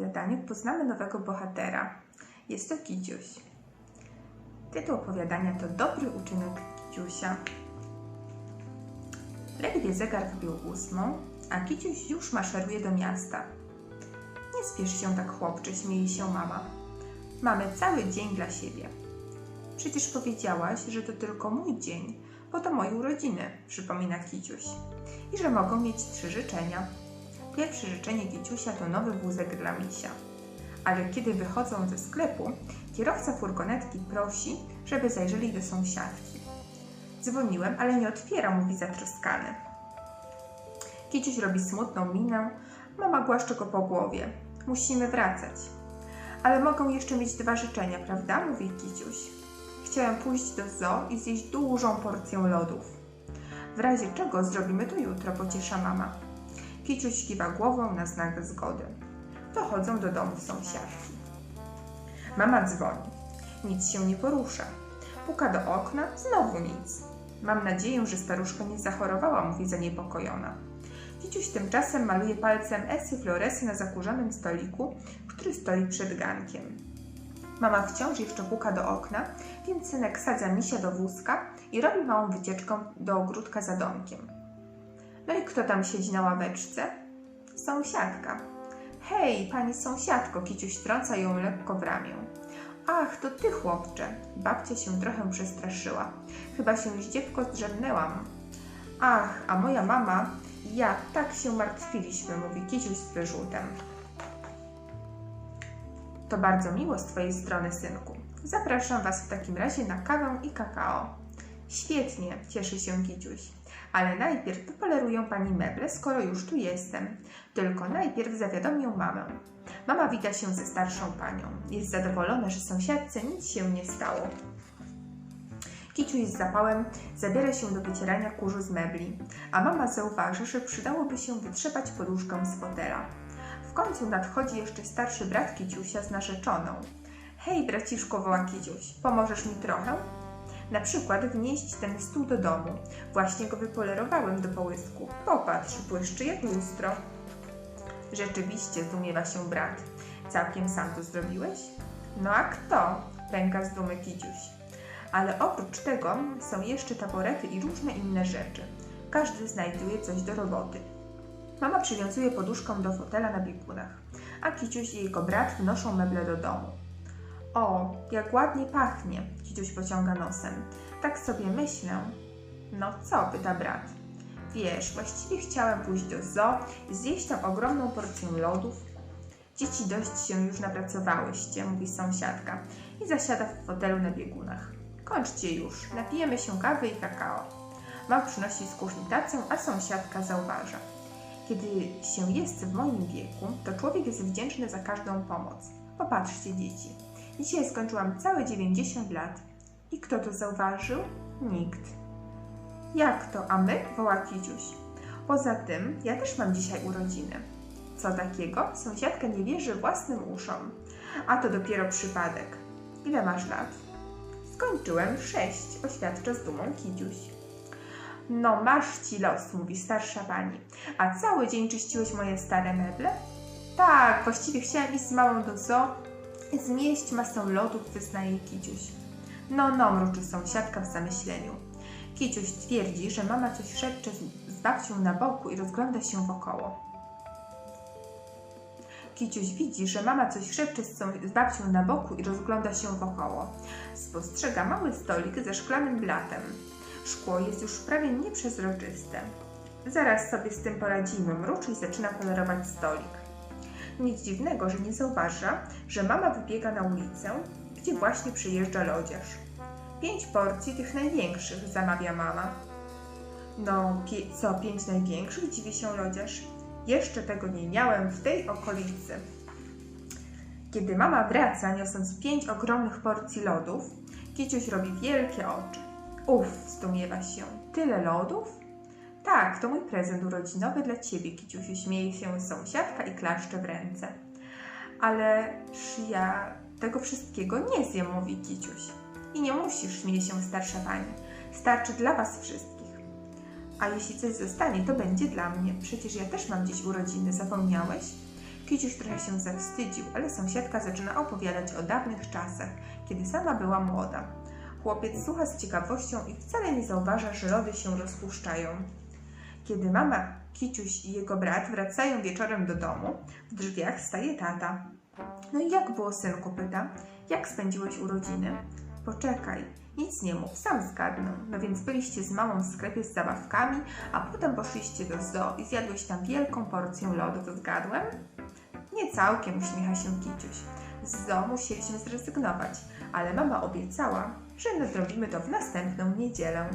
opowiadaniu poznamy nowego bohatera. Jest to Kiciuś. Tytuł opowiadania to Dobry uczynek Kiciusia. Ledwie zegar wybił ósmą, a Kiciuś już maszeruje do miasta. Nie spiesz się tak, chłopcze, śmieje się mama. Mamy cały dzień dla siebie. Przecież powiedziałaś, że to tylko mój dzień, bo to moje urodziny, przypomina Kiciuś. I że mogą mieć trzy życzenia. Pierwsze życzenie Kiciusia to nowy wózek dla misia. Ale kiedy wychodzą ze sklepu, kierowca furgonetki prosi, żeby zajrzeli do sąsiadki. Dzwoniłem, ale nie otwiera, mówi zatroskany. Kiciuś robi smutną minę, mama głaszcze go po głowie. Musimy wracać. Ale mogą jeszcze mieć dwa życzenia, prawda? mówi Kiciuś. Chciałem pójść do zoo i zjeść dużą porcję lodów. W razie czego zrobimy to jutro, pociesza mama. Kiciuś kiwa głową na znak zgody. Dochodzą do domu sąsiadki. Mama dzwoni. Nic się nie porusza. Puka do okna, znowu nic. Mam nadzieję, że staruszka nie zachorowała, mówi zaniepokojona. Kiciuś tymczasem maluje palcem esy floresy na zakurzonym stoliku, który stoi przed gankiem. Mama wciąż jeszcze puka do okna, więc synek sadza misia do wózka i robi małą wycieczkę do ogródka za domkiem. No i kto tam siedzi na ławeczce? Sąsiadka. Hej, pani sąsiadko, Kiciuś trąca ją lekko w ramię. Ach, to ty, chłopcze. Babcia się trochę przestraszyła. Chyba się ździewko zdrzemnęłam. Ach, a moja mama ja tak się martwiliśmy, mówi Kiciuś z wyrzutem. To bardzo miło z twojej strony, synku. Zapraszam was w takim razie na kawę i kakao. Świetnie, cieszy się Kiciuś. Ale najpierw wypoleruję pani meble, skoro już tu jestem. Tylko najpierw zawiadomię mamę. Mama wita się ze starszą panią. Jest zadowolona, że sąsiadce nic się nie stało. Kiciuś z zapałem zabiera się do wycierania kurzu z mebli, a mama zauważy, że przydałoby się wytrzepać poduszkę z fotela. W końcu nadchodzi jeszcze starszy brat Kiciusia z narzeczoną. Hej, braciszko, woła Kiciuś, pomożesz mi trochę? Na przykład wnieść ten stół do domu. Właśnie go wypolerowałem do połysku. Popatrz, błyszczy jak lustro. Rzeczywiście, zdumiewa się brat. Całkiem sam to zrobiłeś? No a kto? Pęka z dumy Kiciuś. Ale oprócz tego są jeszcze taborety i różne inne rzeczy. Każdy znajduje coś do roboty. Mama przywiązuje poduszkę do fotela na biegunach, a Kiciuś i jego brat wnoszą meble do domu. O, jak ładnie pachnie, Kiciuś pociąga nosem. Tak sobie myślę. No co, pyta brat. Wiesz, właściwie chciałem pójść do zoo i zjeść tam ogromną porcję lodów. Dzieci dość się już napracowałyście, mówi sąsiadka i zasiada w fotelu na biegunach. Kończcie już, napijemy się kawy i kakao. Mam przynosi z tacę, a sąsiadka zauważa. Kiedy się jest w moim wieku, to człowiek jest wdzięczny za każdą pomoc. Popatrzcie, dzieci. Dzisiaj skończyłam całe 90 lat. I kto to zauważył? Nikt. Jak to, a my? woła Kiciuś. Poza tym, ja też mam dzisiaj urodziny. Co takiego? Sąsiadka nie wierzy własnym uszom. A to dopiero przypadek. Ile masz lat? Skończyłem sześć, oświadcza z dumą Kiciuś. No masz ci los, mówi starsza pani. A cały dzień czyściłeś moje stare meble? Tak, właściwie chciałam iść z małą do zoo zmieść masę lodów, wyznaje Kiciuś. No, no, mruczy sąsiadka w zamyśleniu. Kiciuś twierdzi, że mama coś szepcze z, babcią na boku i rozgląda się wokoło. Kiciuś widzi, że mama coś szepcze z babcią na boku i rozgląda się wokoło. Spostrzega mały stolik ze szklanym blatem. Szkło jest już prawie nieprzezroczyste. Zaraz sobie z tym poradzimy, mruczy i zaczyna polerować stolik. Nic dziwnego, że nie zauważa, że mama wybiega na ulicę, gdzie właśnie przyjeżdża lodziarz. Pięć porcji tych największych, zamawia mama. No, co, pięć największych? Dziwi się lodziarz. Jeszcze tego nie miałem w tej okolicy. Kiedy mama wraca, niosąc pięć ogromnych porcji lodów, Kiciuś robi wielkie oczy. Uff, zdumiewa się. Tyle lodów? Tak, to mój prezent urodzinowy dla ciebie, Kiciusiu. Śmieje się sąsiadka i klaszcze w ręce. Ależ ja tego wszystkiego nie zjem, mówi Kiciuś. I nie musisz, śmieje się starsza pani. Starczy dla was wszystkich. A jeśli coś zostanie, to będzie dla mnie. Przecież ja też mam dziś urodziny, zapomniałeś? Kiciuś trochę się zawstydził, ale sąsiadka zaczyna opowiadać o dawnych czasach, kiedy sama była młoda. Chłopiec słucha z ciekawością i wcale nie zauważa, że lody się rozpuszczają. Kiedy mama, Kiciuś i jego brat wracają wieczorem do domu, w drzwiach staje tata. No i jak było, synku? pyta. Jak spędziłeś urodziny? Poczekaj, nic nie mów, sam zgadnę. No więc byliście z mamą w sklepie z zabawkami, a potem poszliście do zoo i zjadłeś tam wielką porcję lodów. Zgadłem? Nie całkiem, uśmiecha się Kiciuś. Z zoo musieliśmy zrezygnować, ale mama obiecała, że nadrobimy to w następną niedzielę.